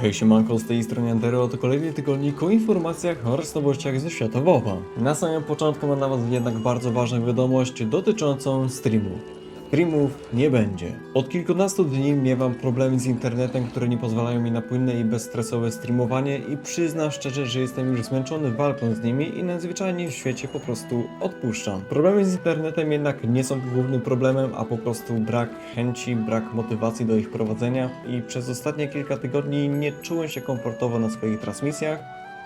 Hej siemanko, z tej strony Andero, to kolejny tygodnik o informacjach oraz nowościach ze świata WoWa. Na samym początku mam dla was jednak bardzo ważną wiadomość dotyczącą streamów. Streamów nie będzie. Od kilkunastu dni miewam problemy z internetem, które nie pozwalają mi na płynne i bezstresowe streamowanie i przyznam szczerze, że jestem już zmęczony walką z nimi i najzwyczajniej w świecie po prostu odpuszczam. Problemy z internetem jednak nie są głównym problemem, a po prostu brak chęci, brak motywacji do ich prowadzenia i przez ostatnie kilka tygodni nie czułem się komfortowo na swoich transmisjach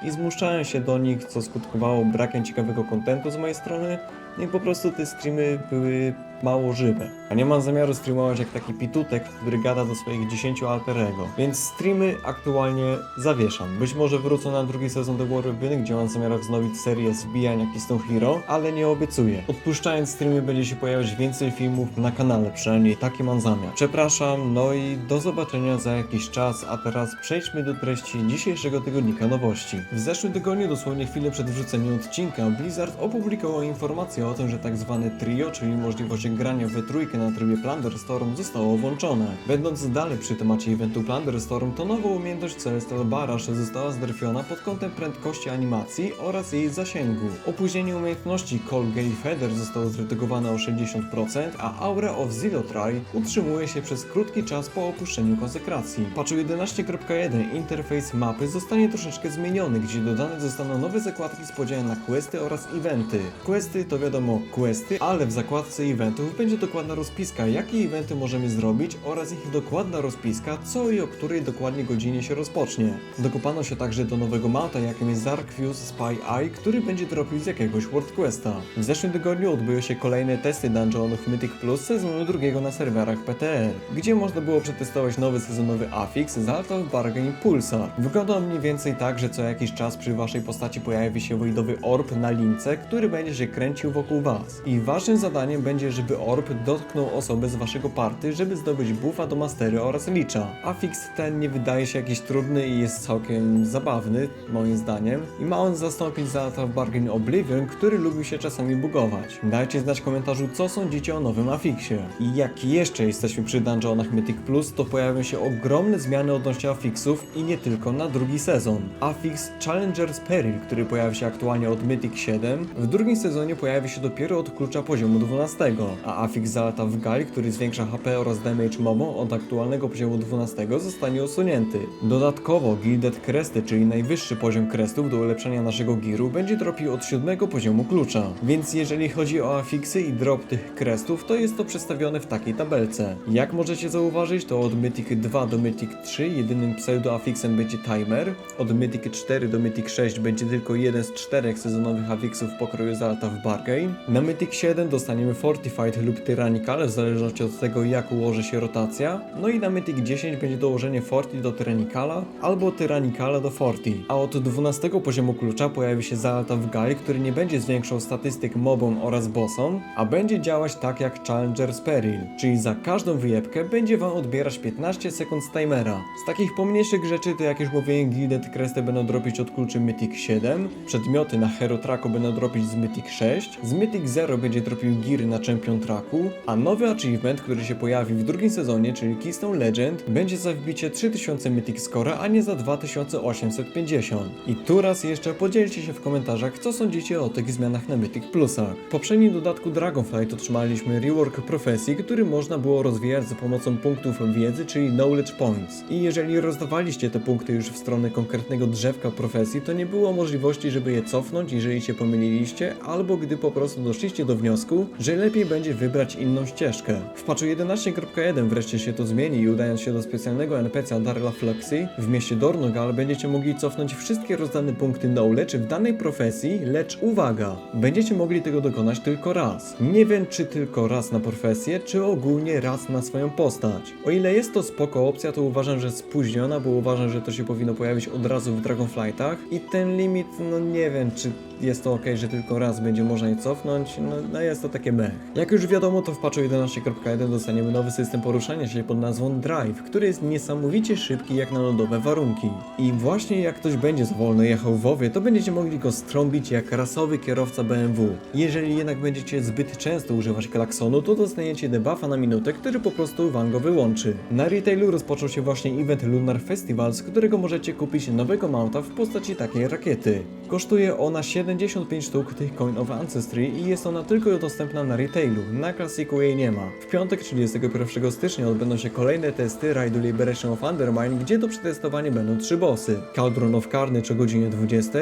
i zmuszałem się do nich, co skutkowało brakiem ciekawego kontentu z mojej strony no i po prostu te streamy były mało żywe. A nie mam zamiaru streamować jak taki pitutek, który gada do swoich 10 alter ego. Więc streamy aktualnie zawieszam. Być może wrócę na drugi sezon The War Within, gdzie mam zamiar wznowić serię z wbijania Keystone Hero, ale nie obiecuję. Odpuszczając streamy będzie się pojawiać więcej filmów na kanale, przynajmniej taki mam zamiar. Przepraszam, no i do zobaczenia za jakiś czas, a teraz przejdźmy do treści dzisiejszego tygodnika nowości. W zeszłym tygodniu, dosłownie chwilę przed wrzuceniem odcinka, Blizzard opublikował informację o tym, że tak zwane trio, czyli możliwość grania we trójkę na trybie Plunder Storm zostało włączone. Będąc dalej przy temacie eventu Plunder Storm, to nowa umiejętność Celestial Barash została znerfiona pod kątem prędkości animacji oraz jej zasięgu. Opóźnienie umiejętności Call Gale Feather zostało zredukowane o 60%, a Aura of Zilotry utrzymuje się przez krótki czas po opuszczeniu konsekracji. W patchu 11.1 interfejs mapy zostanie troszeczkę zmieniony, gdzie dodane zostaną nowe zakładki z podziałem na questy oraz eventy. Questy to wiadomo questy, ale w zakładce eventów będzie dokładna rozpiska, jakie eventy możemy zrobić oraz ich dokładna rozpiska, co i o której dokładnie godzinie się rozpocznie. Dokopano się także do nowego mata, jakim jest Zarkfuse Spy Eye, który będzie dropił z jakiegoś World Questa. W zeszłym tygodniu odbyły się kolejne testy Dungeonów Mythic Plus sezonu drugiego na serwerach PTL, gdzie można było przetestować nowy sezonowy Affix, Zalta Bargain i Pulsar. Wygląda on mniej więcej tak, że co jakiś czas przy waszej postaci pojawi się wojdowy orb na lince, który będzie się kręcił wokół was. I waszym zadaniem będzie, żeby orb dotknął osobę z waszego party, żeby zdobyć buffa do mastery oraz licza. Affix ten nie wydaje się jakiś trudny i jest całkiem zabawny, moim zdaniem. I ma on zastąpić Zalta Bargain Oblivion, który lubił się czasami bugować. Dajcie znać w komentarzu, co sądzicie o nowym Affixie. I jak jeszcze jesteśmy przy dungeonach Mythic Plus, to pojawią się ogromne zmiany odnośnie Affixów i nie tylko na drugi sezon. Affix Challenger's Peril, który pojawi się aktualnie od Mythic 7, w drugim sezonie pojawi się dopiero od klucza poziomu 12, a Affix Zalata w Gali, który zwiększa HP oraz damage mobą od aktualnego poziomu 12 zostanie usunięty. Dodatkowo Gilded Cresty, czyli najwyższy poziom crestów do ulepszenia naszego giru, będzie dropił od 7 poziomu klucza. Więc jeżeli chodzi o afiksy i drop tych crestów, to jest to przedstawione w takiej tabelce. Jak możecie zauważyć, to od Mythic 2 do Mythic 3 jedynym pseudo-afiksem będzie timer, od Mythic 4 do Mythic 6 będzie tylko jeden z czterech sezonowych afiksów pokroju Zalata w Bargain. Na Mythic 7 dostaniemy Fortified lub Tyrannical, w zależności od tego jak ułoży się rotacja. No i na Mythic 10 będzie dołożenie Forti do Tyrannicala albo Tyrannicala do Forti. A od 12 poziomu klucza pojawi się Zalata w Gali, który nie będzie zwiększał statystyk mobom oraz bossom, a będzie działać tak jak Challenger's Peril, czyli za każdą wyjebkę będzie wam odbierać 15 sekund z timera. Z takich pomniejszych rzeczy to jak już mówiłem Gilded Cresty będą dropić od kluczy Mythic 7, przedmioty na Hero Tracku będą dropić z Mythic 6, z Mythic 0 będzie dropił giry na Champion Tracku, a nowy achievement, który się pojawi w drugim sezonie, czyli Keystone Legend, będzie za wbicie 3000 Mythic Score, a nie za 2850. I tu raz jeszcze podzielcie się w komentarzach, co sądzicie o tych zmianach na Mythic Plusach. W poprzednim dodatku Dragonflight otrzymaliśmy rework profesji, który można było rozwijać za pomocą punktów wiedzy, czyli Knowledge Points. I jeżeli rozdawaliście te punkty już w stronę konkretnego drzewka profesji, to nie było możliwości, żeby je cofnąć, jeżeli się pomyliliście, albo gdy po prostu doszliście do wniosku, że lepiej będzie wybrać inną ścieżkę. W patchu 11.1 wreszcie się to zmieni i udając się do specjalnego NPC Darla Fluxy w mieście Dornogal będziecie mogli cofnąć wszystkie rozdane punkty Knowledge w danej profesji, lecz uwaga, będziecie mogli tego dokonać tylko raz. Nie wiem czy tylko raz na profesję, czy ogólnie raz na swoją postać. O ile jest to spoko opcja, to uważam, że spóźniona, bo uważam, że to się powinno pojawić od razu w Dragonflightach i ten limit, no nie wiem, czy jest to ok, że tylko raz będzie można je cofnąć, cofnąć, no, no jest to takie mech. Jak już wiadomo, to w patchu 11.1 dostaniemy nowy system poruszania się pod nazwą Drive, który jest niesamowicie szybki jak na lodowe warunki. I właśnie jak ktoś będzie za wolno jechał w WoWie, to będziecie mogli go strąbić jak rasowy kierowca BMW. Jeżeli jednak będziecie zbyt często używać klaksonu, to dostaniecie debuffa na minutę, który po prostu wam go wyłączy. Na retailu rozpoczął się właśnie event Lunar Festival, z którego możecie kupić nowego mounta w postaci takiej rakiety. Kosztuje ona 75 sztuk tych Coin of I jest ona tylko dostępna na retailu, na klasiku jej nie ma. W piątek 31 stycznia odbędą się kolejne testy rajdu Liberation of Undermine, gdzie do przetestowania będą trzy bossy. Cauldron of Carnage o godzinie 20,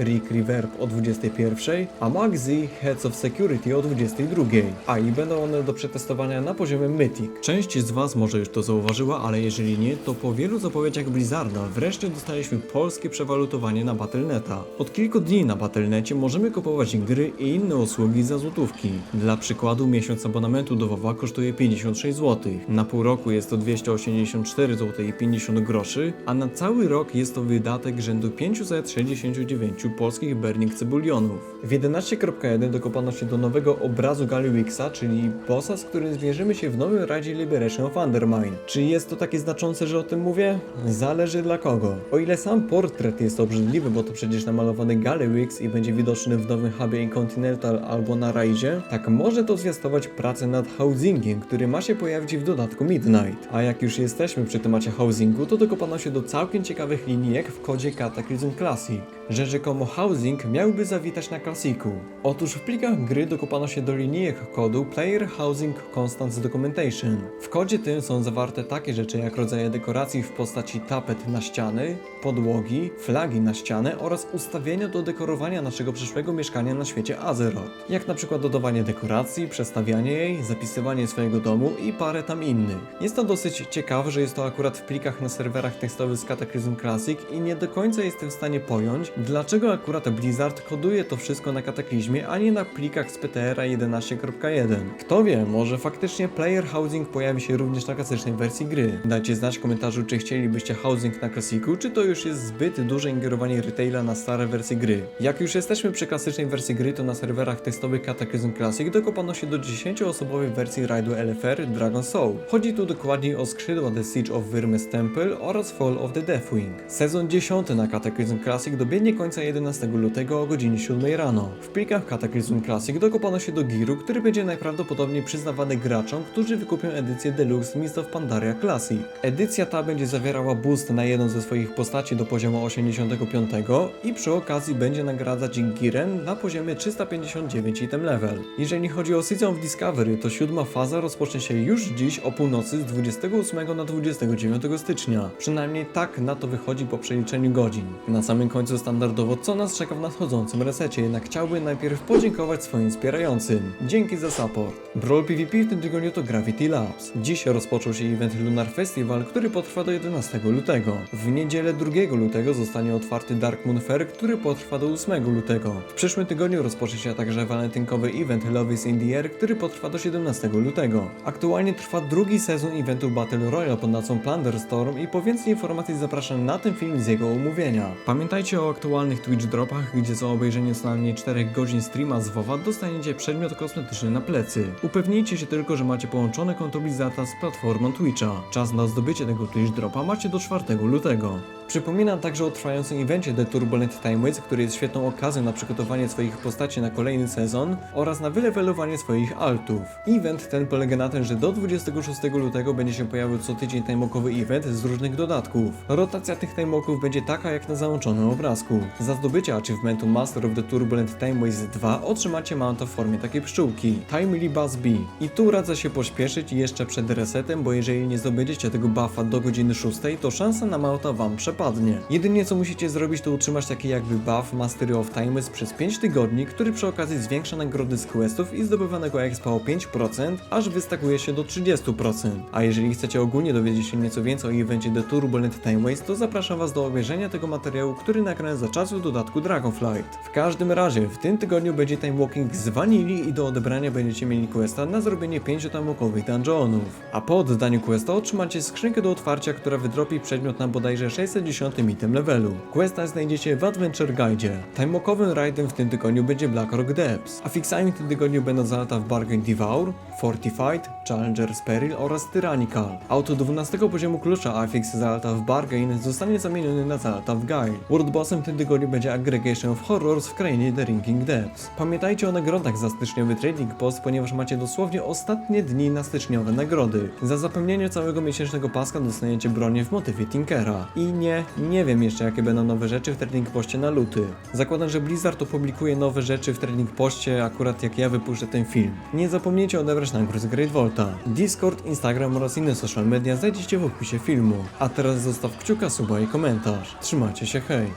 Rick Reverb o 21, a Magzi Heads of Security o 22. A i będą one do przetestowania na poziomie Mythic. Część z Was może już to zauważyła, ale jeżeli nie, to po wielu zapowiedziach Blizzarda wreszcie dostaliśmy polskie przewalutowanie na Battle.neta. Od kilku dni na Battle.necie możemy kupować gry i inne usługi za złotówki. Dla przykładu miesiąc abonamentu do WoWa kosztuje 56 zł. Na pół roku jest to 284 zł i 50 groszy, a na cały rok jest to wydatek rzędu 569 polskich bernik cebulionów. W 11.1 dokopano się do nowego obrazu Galiwixa, czyli bossa, z którym zmierzymy się w nowym radzie Liberation of Undermine. Czy jest to takie znaczące, że o tym mówię? Zależy dla kogo. O ile sam portret jest obrzydliwy, bo to przecież namalowany Galywix i będzie widoczny w nowym hubie Continental albo na rajdzie, tak może to zwiastować pracę nad housingiem, który ma się pojawić w dodatku Midnight. A jak już jesteśmy przy temacie housingu, to dokopano się do całkiem ciekawych linijek w kodzie Cataclysm Classic, że rzekomo housing miałby zawitać na klasiku. Otóż w plikach gry dokopano się do linijek kodu Player Housing Constants Documentation. W kodzie tym są zawarte takie rzeczy jak rodzaje dekoracji w postaci tapet na ściany, podłogi, flagi na ścianę oraz ustawienia do dekorowania naszego przyszłego mieszkania na świecie Jak na przykład dodawanie dekoracji, przestawianie jej, zapisywanie swojego domu i parę tam innych. Jest to dosyć ciekawe, że jest to akurat w plikach na serwerach tekstowych z Cataclysm Classic i nie do końca jestem w stanie pojąć, dlaczego akurat Blizzard koduje to wszystko na Kataklizmie, a nie na plikach z PTR 11.1. Kto wie, może faktycznie Player Housing pojawi się również na klasycznej wersji gry. Dajcie znać w komentarzu, czy chcielibyście housing na klasiku, czy to już jest zbyt duże ingerowanie retaila na stare wersje gry. Jak już jesteśmy przy klasycznej wersji gry, to na serwerach testowych Cataclysm Classic dokopano się do 10-osobowej wersji rajdu LFR Dragon Soul. Chodzi tu dokładniej o skrzydła The Siege of Wyrmes Temple oraz Fall of the Deathwing. Sezon 10 na Cataclysm Classic dobiegnie końca 11 lutego o godzinie 7 rano. W plikach Cataclysm Classic dokopano się do giru, który będzie najprawdopodobniej przyznawany graczom, którzy wykupią edycję Deluxe Mist of Pandaria Classic. Edycja ta będzie zawierała boost na jedną ze swoich postaci do poziomu 85 i przy okazji będzie nagradzać girem na poziomie 359 item level. Jeżeli chodzi o Season of Discovery, to siódma faza rozpocznie się już dziś o północy z 28 na 29 stycznia. Przynajmniej tak na to wychodzi po przeliczeniu godzin. Na samym końcu standardowo co nas czeka w nadchodzącym resecie, jednak chciałbym najpierw podziękować swoim wspierającym. Dzięki za support. Brawl PvP w tym tygodniu to Gravity Labs. Dziś rozpoczął się event Lunar Festival, który potrwa do 11 lutego. W niedzielę 2 lutego zostanie otwarty Dark Moon Fair, który potrwa do 8 lutego. W przyszłym tygodniu rozpocznie się także walentynkowy event Love is in the Air, który potrwa do 17 lutego. Aktualnie trwa drugi sezon eventu Battle Royale pod nazwą Plunder Storm i po więcej informacji zapraszam na ten film z jego omówienia. Pamiętajcie o aktualnych Twitch dropach, gdzie za obejrzenie co najmniej 4 godzin streama z WoWa dostaniecie przedmiot kosmetyczny na plecy. Upewnijcie się tylko, że macie połączone konto Blizzarda z platformą Twitcha. Czas na zdobycie tego Twitch dropa macie do 4 lutego. Przypominam także o trwającym evencie The Turbulent Time który jest świetną okazją na przygotowanie swoich postaci na kolejny sezon oraz na wylewelowanie swoich altów. Event ten polega na tym, że do 26 lutego będzie się pojawił co tydzień timeokowy event z różnych dodatków. Rotacja tych timeoków będzie taka jak na załączonym obrazku. Za zdobycie achievementu Master of the Turbulent Time Waits 2 otrzymacie mount w formie takiej pszczółki, Timely Buzz B. I tu radzę się pośpieszyć jeszcze przed resetem, bo jeżeli nie zdobędziecie tego buffa do godziny 6, to szansa na mounta wam przepadnie. Jedynie co musicie zrobić to utrzymać taki jakby buff Mastery of Times przez 5 tygodni, który przy okazji zwiększa nagrody z questów i zdobywanego expa o 5%, aż wystakuje się do 30%. A jeżeli chcecie ogólnie dowiedzieć się nieco więcej o evencie The Turbulent Time Waste, to zapraszam was do obejrzenia tego materiału, który nagrałem za czasów dodatku Dragonflight. W każdym razie, w tym tygodniu będzie time walking z Vanilli i do odebrania będziecie mieli questa na zrobienie 5 timeokowych dungeonów. A po oddaniu questa otrzymacie skrzynkę do otwarcia, która wydropi przedmiot na bodajże 610 70 item levelu. Questa znajdziecie w Adventure Guide. Timeokowym rajdem w tym tygodniu będzie Blackrock Depths, a fixami w tym tygodniu będą zalata w Bargain Devour, Fortified, Challenger's Peril oraz Tyrannical. Auto 12 poziomu klucza Affix zalata w Bargain zostanie zamieniony na zalata w Guile. World Bossem w tym tygodniu będzie Aggregation of Horrors w krainie The Ringing Depths. Pamiętajcie o nagrodach za styczniowy Trading Post, ponieważ macie dosłownie ostatnie dni na styczniowe nagrody. Za zapełnienie całego miesięcznego paska dostaniecie bronię w motywie Tinkera. I nie, nie wiem jeszcze jakie będą nowe rzeczy w Trading Postie na luty. Zakładam, że Blizzard opublikuje nowe rzeczy w Trading Postie akurat jak ja wypuszczę ten film. Nie zapomnijcie odebrać nagród z Great Volta. Discord, Instagram oraz inne social media znajdziecie w opisie filmu. A teraz zostaw kciuka, suba i komentarz. Trzymajcie się, hej!